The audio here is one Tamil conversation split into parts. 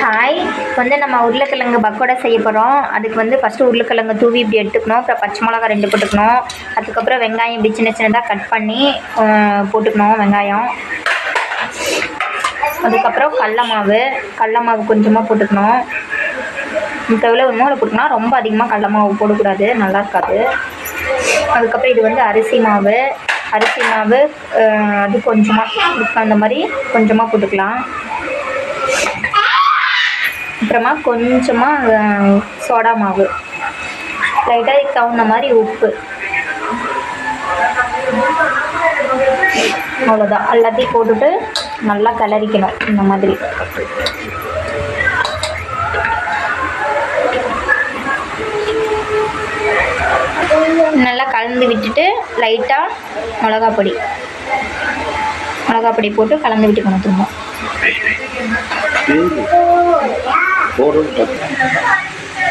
ஹாய் வந்து நம்ம உருளைக்கிழங்கு பக்கோடா செய்ய போகிறோம் அதுக்கு வந்து ஃபஸ்ட்டு உருளைக்கிழங்கு தூவி இப்படி எடுத்துக்கணும். அப்புறம் பச்சை மிளகா ரெண்டு போட்டுக்கணும். அதுக்கப்புறம் வெங்காயம் இப்படி சின்ன சின்னதாக கட் பண்ணி போட்டுக்கணும் வெங்காயம். அதுக்கப்புறம் கடல மாவு கடல மாவு கொஞ்சமாக போட்டுக்கணும். இந்த எவ்வளோ வேணுமோ அவ்வளோ ரொம்ப அதிகமாக கடல மாவு போடக்கூடாது. நல்லா இருக்காது. அதுக்கப்புறம் இது வந்து அரிசி மாவு. அரிசி மாவு அது கொஞ்சமாக அந்த மாதிரி கொஞ்சமாக போட்டுக்கலாம். அப்புறமா கொஞ்சமாக சோடா மாவு. லைட்டாக இதுக்கு தகுந்த மாதிரி உப்பு. அவ்வளோதான் எல்லாத்தையும் போட்டுட்டு நல்லா கிளறிக்கணும் இந்த மாதிரி. நல்லா கலந்து விட்டுட்டு லைட்டாக மிளகாப்பொடி. பொடி மிளகா பொடி போட்டு கலந்து விட்டுக்கணும் திரும்ப.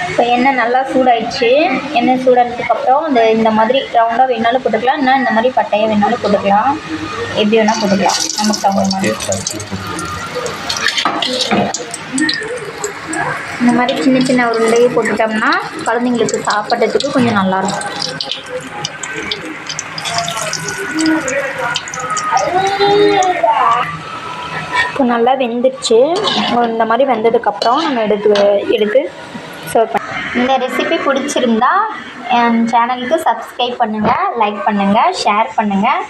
இப்போ எண்ணெய் நல்லா சூடாயிடுச்சு. எண்ணெய் சூடானதுக்கப்புறம் இந்த இந்த மாதிரி ரவுண்டாக வேணாலும் போட்டுக்கலாம். இல்லை இந்த மாதிரி பட்டையாக வேணாலும் போட்டுக்கலாம். எப்படி வேணால் போட்டுக்கலாம். நமக்கு தகுந்த மாதிரி. இந்த மாதிரி சின்ன சின்ன உருண்டையை போட்டுட்டோம்னா குழந்தைங்களுக்கு சாப்பிட்றதுக்கு கொஞ்சம் நல்லாயிருக்கும் இப்போ நல்லா வெந்துடுச்சு. இந்த மாதிரி வெந்ததுக்கப்புறம் நம்ம எடுத்து எடுத்து சர்வ் பண்ண இந்த ரெசிபி பிடிச்சிருந்தா என் சேனலுக்கு சப்ஸ்கிரைப் பண்ணுங்கள் லைக் பண்ணுங்கள் ஷேர் பண்ணுங்கள்